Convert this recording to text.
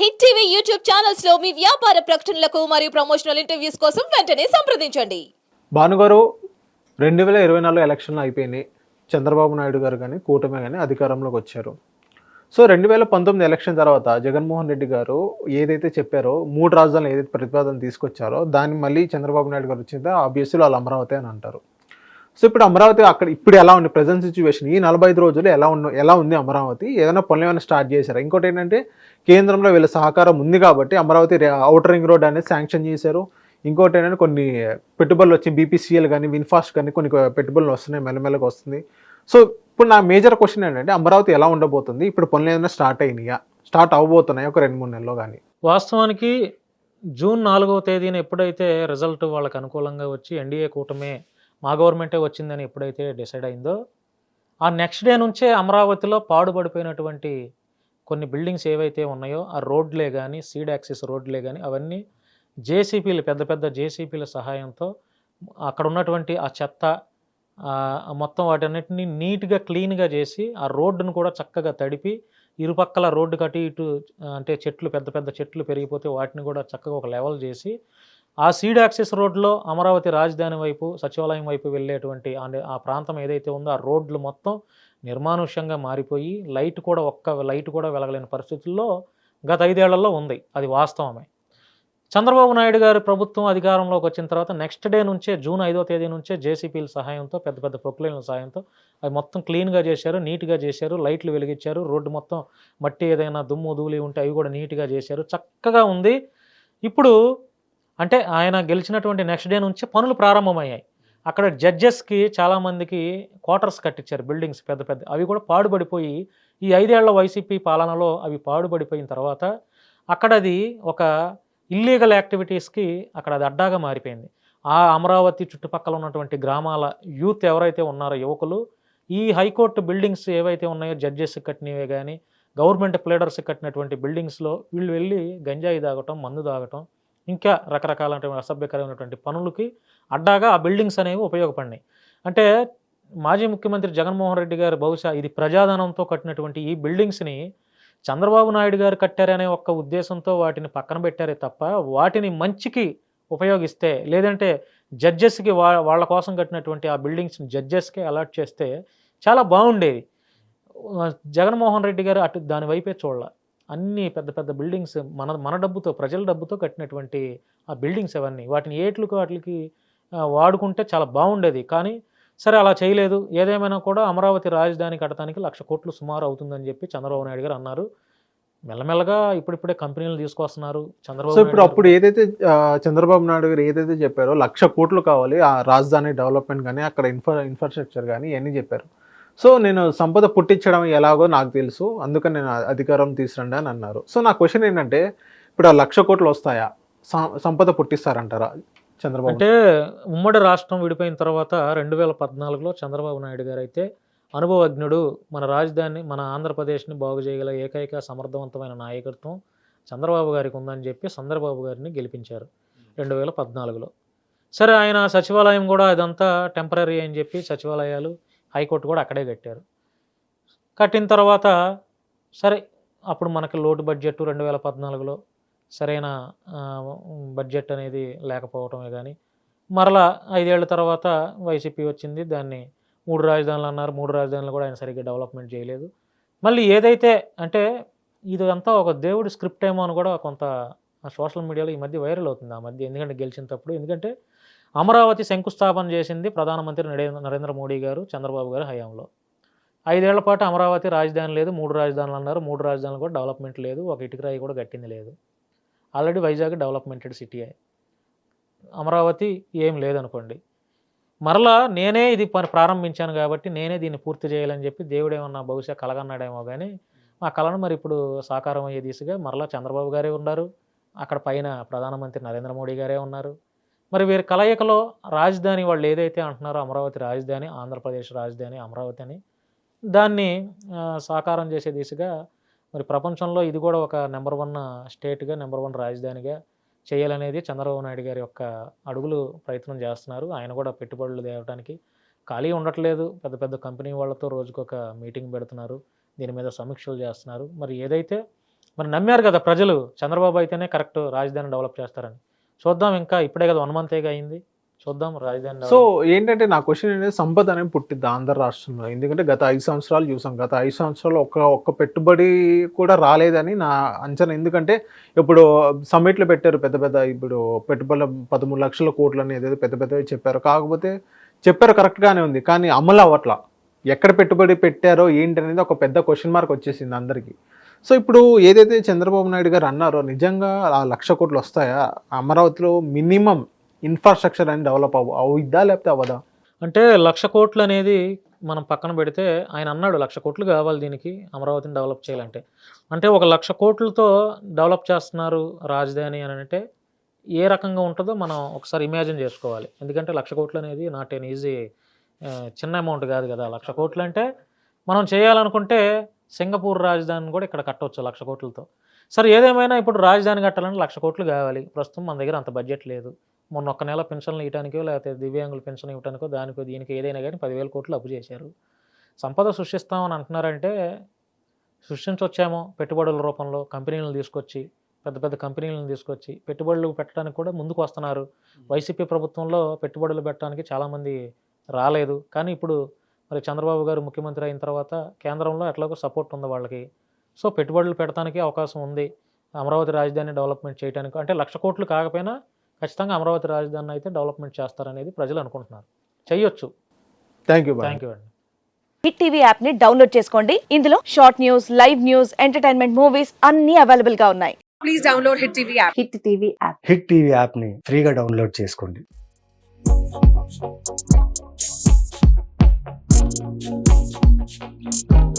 Hit TV YouTube ఛానల్స్లో మీ వ్యాపార ప్రకటనలకు మరియు ప్రమోషనల్ ఇంటర్వ్యూస్ కోసం వెంటనే సంప్రదించండి. భానుగారు రెండు వేల ఇరవై నాలుగు ఎలక్షన్లు అయిపోయినాయి చంద్రబాబు నాయుడు గారు కానీ కూటమి కానీ అధికారంలోకి వచ్చారు. సో రెండు వేల పంతొమ్మిది ఎలక్షన్ తర్వాత జగన్మోహన్ రెడ్డి గారు ఏదైతే చెప్పారో మూడు రాజధానులు ఏదైతే ప్రతిపాదన తీసుకొచ్చారో దాన్ని మళ్ళీ చంద్రబాబు నాయుడు గారు వచ్చిందో? ఆబ్వియస్లీ వాళ్ళు అమరావతి అని అంటారు. సో ఇప్పుడు అమరావతి అక్కడ ఇప్పుడు ఎలా ఉంది? ప్రజెంట్ సిచ్యువేషన్ ఈ నలభై ఐదు రోజులు ఎలా ఉన్న ఎలా ఉంది అమరావతి? ఏదైనా పనులు ఏమైనా స్టార్ట్ చేశారా? ఇంకోటి ఏంటంటే కేంద్రంలో వీళ్ళ సహకారం ఉంది కాబట్టి అమరావతి అవుటర్ రింగ్ రోడ్ అనేది శాంక్షన్ చేశారు. ఇంకోటి ఏంటంటే కొన్ని పెట్టుబడులు వచ్చి బీపీసీఎల్ కానీ విన్ఫాస్ట్ కానీ కొన్ని పెట్టుబడులు వస్తున్నాయి మెల్లమెల్లగా వస్తుంది. సో ఇప్పుడు నా మేజర్ క్వశ్చన్ ఏంటంటే అమరావతి ఎలా ఉండబోతుంది? ఇప్పుడు పనులు ఏదైనా స్టార్ట్ అయినాయా? స్టార్ట్ అవ్వబోతున్నాయి ఒక రెండు మూడు నెలలో కానీ? వాస్తవానికి జూన్ నాలుగవ తేదీన ఎప్పుడైతే రిజల్ట్ వాళ్ళకి అనుకూలంగా వచ్చి ఎన్డీఏ కూటమే మా గవర్నమెంటే వచ్చిందని ఎప్పుడైతే డిసైడ్ అయిందో ఆ నెక్స్ట్ డే నుంచే అమరావతిలో పాడుపడిపోయినటువంటి కొన్ని బిల్డింగ్స్ ఏవైతే ఉన్నాయో ఆ రోడ్లే కానీ సీడ్ యాక్సిస్ రోడ్లే కానీ అవన్నీ జేసీపీలు పెద్ద పెద్ద జేసీపీల సహాయంతో అక్కడ ఉన్నటువంటి ఆ చెత్త మొత్తం వాటన్నిటిని నీట్గా క్లీన్గా చేసి ఆ రోడ్డును కూడా చక్కగా తడిపి ఇరుపక్కల రోడ్డు కట్టి ఇటు అంటే చెట్లు పెద్ద పెద్ద చెట్లు పెరిగిపోతే వాటిని కూడా చక్కగా ఒక లెవెల్ చేసి ఆ సీడ్ యాక్సెస్ రోడ్లో అమరావతి రాజధాని వైపు సచివాలయం వైపు వెళ్ళేటువంటి ఆ ప్రాంతం ఏదైతే ఉందో ఆ రోడ్లు మొత్తం నిర్మానుష్యంగా మారిపోయి లైట్ కూడా ఒక్క లైట్ కూడా వెలగలేని పరిస్థితుల్లో గత ఐదేళ్ళలో ఉంది. అది వాస్తవమే. చంద్రబాబు నాయుడు గారి ప్రభుత్వం అధికారంలోకి వచ్చిన తర్వాత నెక్స్ట్ డే నుంచే జూన్ ఐదో తేదీ నుంచే జేసీపీల సహాయంతో పెద్ద పెద్ద ప్రొక్లైన్ల సహాయంతో అవి మొత్తం క్లీన్గా చేశారు నీట్గా చేశారు లైట్లు వెలిగించారు రోడ్డు మొత్తం మట్టి ఏదైనా దుమ్ము ధూళి ఉంటే అవి కూడా నీట్గా చేశారు చక్కగా ఉంది. ఇప్పుడు అంటే ఆయన గెలిచినటువంటి నెక్స్ట్ డే నుంచి పనులు ప్రారంభమయ్యాయి. అక్కడ జడ్జెస్కి చాలామందికి క్వార్టర్స్ కట్టించారు బిల్డింగ్స్ పెద్ద పెద్ద. అవి కూడా పాడుబడిపోయి ఈ ఐదేళ్ళ వైసీపీ పాలనలో అవి పాడుబడిపోయిన తర్వాత అక్కడ అది ఒక ఇల్లీగల్ యాక్టివిటీస్కి అక్కడ అది అడ్డాగా మారిపోయింది. ఆ అమరావతి చుట్టుపక్కల ఉన్నటువంటి గ్రామాల యూత్ ఎవరైతే ఉన్నారో యువకులు ఈ హైకోర్టు బిల్డింగ్స్ ఏవైతే ఉన్నాయో జడ్జెస్ కట్టినవే కానీ గవర్నమెంట్ ప్లేడర్స్ కట్టినటువంటి బిల్డింగ్స్లో వీళ్ళు వెళ్ళి గంజాయి తాగటం మందు తాగటం ఇంకా రకరకాలైనటువంటి అసభ్యకరమైనటువంటి పనులకి అడ్డాగా ఆ బిల్డింగ్స్ అనేవి ఉపయోగపడినాయి. అంటే మాజీ ముఖ్యమంత్రి జగన్మోహన్ రెడ్డి గారు బహుశా ఇది ప్రజాధనంతో కట్టినటువంటి ఈ బిల్డింగ్స్ని చంద్రబాబు నాయుడు గారు కట్టారనే ఒక్క ఉద్దేశంతో వాటిని పక్కన పెట్టారే తప్ప వాటిని మంచికి ఉపయోగిస్తే లేదంటే జడ్జెస్కి వా వాళ్ళ కోసం కట్టినటువంటి ఆ బిల్డింగ్స్ని జడ్జెస్కే అలాట్ చేస్తే చాలా బాగుండేది. జగన్మోహన్ రెడ్డి గారు అటు దాని వైపే చూడాలి. అన్ని పెద్ద పెద్ద బిల్డింగ్స్ మన మన డబ్బుతో ప్రజల డబ్బుతో కట్టినటువంటి ఆ బిల్డింగ్స్ అవన్నీ. వాటిని ఏట్లకు వాటికి వాడుకుంటే చాలా బాగుండేది. కానీ సరే అలా చేయలేదు. ఏదేమైనా కూడా అమరావతి రాజధాని కట్టడానికి లక్ష కోట్లు సుమారు అవుతుందని చెప్పి చంద్రబాబు నాయుడు గారు అన్నారు. మెల్లమెల్లగా ఇప్పుడిప్పుడే కంపెనీలు తీసుకొస్తున్నారు. చంద్రబాబు ఇప్పుడు అప్పుడు ఏదైతే చంద్రబాబు నాయుడు గారు ఏదైతే చెప్పారో లక్ష కోట్లు కావాలి ఆ రాజధాని డెవలప్మెంట్ కానీ అక్కడ ఇన్ఫ్రా ఇన్ఫ్రాస్ట్రక్చర్ కానీ ఇవన్నీ చెప్పారు. సో నేను సంపద పుట్టించడం ఎలాగో నాకు తెలుసు. అందుకని నేను అధికారం తీసురండి అని అన్నారు. సో నా క్వశ్చన్ ఏంటంటే ఇప్పుడు ఆ లక్ష కోట్లు వస్తాయా? సంపద పుట్టిస్తారంటారా చంద్రబాబు? అంటే ఉమ్మడి రాష్ట్రం విడిపోయిన తర్వాత రెండు వేల పద్నాలుగులో చంద్రబాబు నాయుడు గారు అయితే అనుభవజ్ఞుడు మన రాజధాని మన ఆంధ్రప్రదేశ్ని బాగు చేయగల ఏకైక సమర్థవంతమైన నాయకత్వం చంద్రబాబు గారికి ఉందని చెప్పి చంద్రబాబు గారిని గెలిపించారు రెండు వేల పద్నాలుగులో. సరే ఆయన సచివాలయం కూడా ఇదంతా టెంపరీ అని చెప్పి సచివాలయాలు హైకోర్టు కూడా అక్కడే కట్టారు. కట్టిన తర్వాత సరే అప్పుడు మనకి లోటు బడ్జెట్ రెండు వేల పద్నాలుగులో సరైన బడ్జెట్ అనేది లేకపోవటమే కానీ మరలా ఐదేళ్ళ తర్వాత వైసీపీ వచ్చింది. దాన్ని మూడు రాజధానులు అన్నారు. మూడు రాజధానులు కూడా ఆయన సరిగ్గా డెవలప్మెంట్ చేయలేదు. మళ్ళీ ఏదైతే అంటే ఇదంతా ఒక దేవుడి స్క్రిప్ట్ ఏమో అని కూడా కొంత సోషల్ మీడియాలో ఈ మధ్య వైరల్ అవుతుంది ఆ మధ్య. ఎందుకంటే గెలిచినప్పుడు ఎందుకంటే అమరావతి శంకుస్థాపన చేసింది ప్రధానమంత్రి నరేంద్ర నరేంద్ర మోడీ గారు చంద్రబాబు గారు హయాంలో. ఐదేళ్ళ పాటు అమరావతి రాజధాని లేదు మూడు రాజధానులు అన్నారు. మూడు రాజధానులు కూడా డెవలప్మెంట్ లేదు ఒక ఇటుకరాయి కూడా కట్టింది లేదు. ఆల్రెడీ వైజాగ్ డెవలప్మెంటెడ్ సిటీ అమరావతి ఏం లేదనుకోండి. మరలా నేనే ఇది పని ప్రారంభించాను కాబట్టి నేనే దీన్ని పూర్తి చేయాలని చెప్పి దేవుడు ఏమన్నా బహుశా కలగన్నాడేమో కానీ ఆ కళను మరి ఇప్పుడు సాకారం అయ్యే దిశగా మరలా చంద్రబాబు గారే ఉన్నారు. అక్కడ పైన ప్రధానమంత్రి నరేంద్ర మోడీ గారే ఉన్నారు. మరి వీరి కలయికలో రాజధాని వాళ్ళు ఏదైతే అంటున్నారో అమరావతి రాజధాని ఆంధ్రప్రదేశ్ రాజధాని అమరావతి అని దాన్ని సాకారం చేసే దిశగా మరి ప్రపంచంలో ఇది కూడా ఒక నెంబర్ వన్ స్టేట్గా నెంబర్ వన్ రాజధానిగా చేయాలనేది చంద్రబాబు నాయుడు గారి యొక్క అడుగులు ప్రయత్నం చేస్తున్నారు. ఆయన కూడా పెట్టుబడులు తేవడానికి ఖాళీ ఉండట్లేదు. పెద్ద పెద్ద కంపెనీ వాళ్ళతో రోజుకొక మీటింగ్ పెడుతున్నారు. దీని మీద సమీక్షలు చేస్తున్నారు. మరి ఏదైతే మరి నమ్మారు కదా ప్రజలు చంద్రబాబు అయితేనే కరెక్ట్ రాజధాని డెవలప్ చేస్తారని. చూద్దాం ఇంకా ఇప్పుడే కదా వన్ మంతేగా అయింది. చూద్దాం రాజధాని సో ఏంటంటే నా క్వశ్చన్ అనేది సంపద అనేది పుట్టిద్ది ఆంధ్ర రాష్ట్రంలో. ఎందుకంటే గత ఐదు సంవత్సరాలు చూసాం. గత ఐదు సంవత్సరాలు ఒక్క ఒక్క పెట్టుబడి కూడా రాలేదని నా అంచనా. ఎందుకంటే ఇప్పుడు సమ్మిట్లు పెట్టారు పెద్ద పెద్ద ఇప్పుడు పెట్టుబడుల పదమూడు లక్షల కోట్లు అని ఏదైతే పెద్ద పెద్దవి చెప్పారు. కాకపోతే చెప్పారు కరెక్ట్గానే ఉంది. కానీ అమలు అవ్వట్లా. ఎక్కడ పెట్టుబడి పెట్టారో ఏంటి అనేది ఒక పెద్ద క్వశ్చన్ మార్క్ వచ్చేసింది అందరికీ. సో ఇప్పుడు ఏదైతే చంద్రబాబు నాయుడు గారు అన్నారో నిజంగా ఆ లక్ష కోట్లు వస్తాయా? అమరావతిలో మినిమం ఇన్ఫ్రాస్ట్రక్చర్ అని డెవలప్ అవ్వ అవుద్దా లేకపోతే అవ్వదా? అంటే లక్ష కోట్లు అనేది మనం పక్కన పెడితే ఆయన అన్నాడు లక్ష కోట్లు కావాలి దీనికి అమరావతిని డెవలప్ చేయాలంటే. అంటే ఒక లక్ష కోట్లతో డెవలప్ చేస్తున్నారు రాజధాని అని అంటే ఏ రకంగా ఉంటుందో మనం ఒకసారి ఇమాజిన్ చేసుకోవాలి. ఎందుకంటే లక్ష కోట్లు అనేది నాట్ ఎన్ ఈజీ చిన్న అమౌంట్ కాదు కదా. లక్ష కోట్లు అంటే మనం చేయాలనుకుంటే సింగపూర్ రాజధానిని కూడా ఇక్కడ కట్టవచ్చు లక్ష కోట్లతో. సరే ఏదేమైనా ఇప్పుడు రాజధాని కట్టాలంటే లక్ష కోట్లు కావాలి. ప్రస్తుతం మన దగ్గర అంత బడ్జెట్ లేదు. మొన్న ఒక్క నెల పెన్షన్లు ఇవ్వడానికో లేకపోతే దివ్యాంగుల పెన్షన్ ఇవ్వడానికో దానికో దీనికి ఏదైనా కానీ పదివేల కోట్లు అప్పు చేశారు. సంపద సృష్టిస్తామని అంటున్నారంటే సృష్టించవచ్చేమో పెట్టుబడుల రూపంలో కంపెనీలను తీసుకొచ్చి పెద్ద పెద్ద కంపెనీలను తీసుకొచ్చి పెట్టుబడులు పెట్టడానికి కూడా ముందుకు వస్తున్నారు. వైసీపీ ప్రభుత్వంలో పెట్టుబడులు పెట్టడానికి చాలామంది రాలేదు. కానీ ఇప్పుడు మరి చంద్రబాబు గారు ముఖ్యమంత్రి అయిన తర్వాత కేంద్రంలో ఎట్లాగో సపోర్ట్ ఉంది వాళ్ళకి. సో పెట్టుబడులు పెట్టడానికి అవకాశం ఉంది. అమరావతి రాజధాని డెవలప్మెంట్ చేయడానికి అంటే లక్ష కోట్లు కాకపోయినా ఖచ్చితంగా అమరావతి రాజధాని అయితే డెవలప్మెంట్ చేస్తారనేది ప్రజలు అనుకుంటున్నారు. చెయ్యొచ్చు. Thank you bye thank you అండి హిట్ టీవీ యాప్ని డౌన్లోడ్ చేసుకోండి. ఇందులో short news live news entertainment movies అన్ని అవైలబుల్గా ఉన్నాయి. Please download Hit TV app. Hit TV app hit TV యాప్ని ఫ్రీగా డౌన్లోడ్ చేసుకోండి. Thank you.